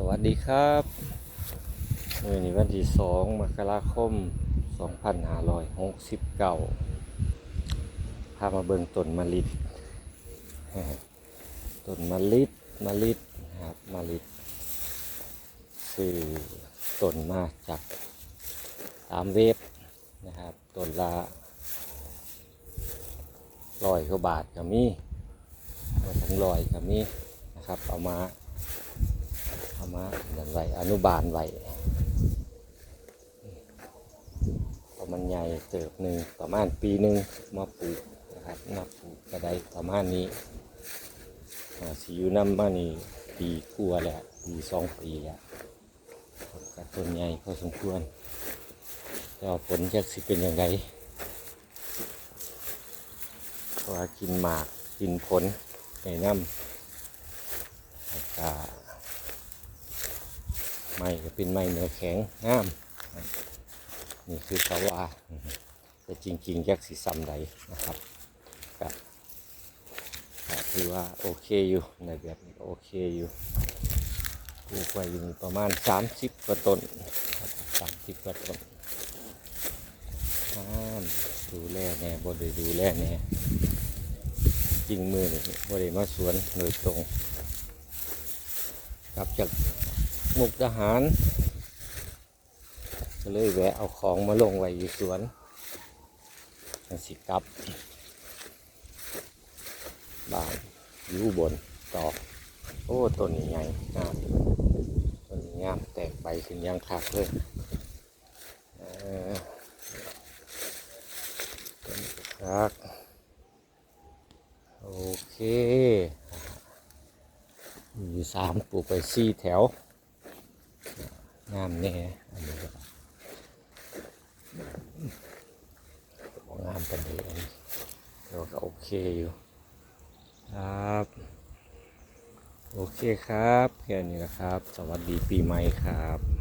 สวัสดีครับวันนี้วันที่สองมกราคม 2569พามาเบิ่งต้นมะลิดต้นมะลิดมะลิดนะครับมะลิดคือต้นมาจากตามเว็บนะครับต้นละร้อยกว่าบาทก็มีบ่ถึงร้อยก็มีนะครับเอามา เอามาเดินไว้อนุบาลไว้พอมันใหญ่เติบหนึ่งประมาณปีหนึ่งมาปลูกนะครับมาปลูกก็ได้ประมาณนี้สิอยู่น้ำมานี่ปีกลัวาแล้วปีสองปีแล้วก็ต้นใหญ่พอสมควรแต่ว่าผลจะสิเป็นยังไงเพราะกินหมากกินผลในน้ำแล้วก็ ไม้ก็เป็นไม้เนื้อแข็งงาม นี่คือเขาว่าแต่จริงๆยักษ์สีซ้ำใดนะครับก็ก็ถือว่าโอเคอยู่ในแบบนี้โอเคอยู่ปลูกไว้อยู่ประมาณ 30กว่าต้นสามสิบกว่าต้นดูแลแน่บ่ได้ดูแลแน่จริงมือนี่บ่ได้มาสวนโดยตรงกลับจาก มุกทหารก็เลยแวะเอาของมาลงไว้อยู่สวนมันสิกลับบ้านอยู่บนต่อโอ้ต้นนี้ใหญ่งามต้นนี้งามแตกใบขึ้นยังคักเลยเออต้นคักโอเคมีอยู่สามปลูกไปสี่แถว งามแน่อันนี้ก็บ่งามกันเลยอันนี้เราก็โอเคอยู่ ครับ โอเคครับแค่นี้นะครับ สวัสดีปีใหม่ครับ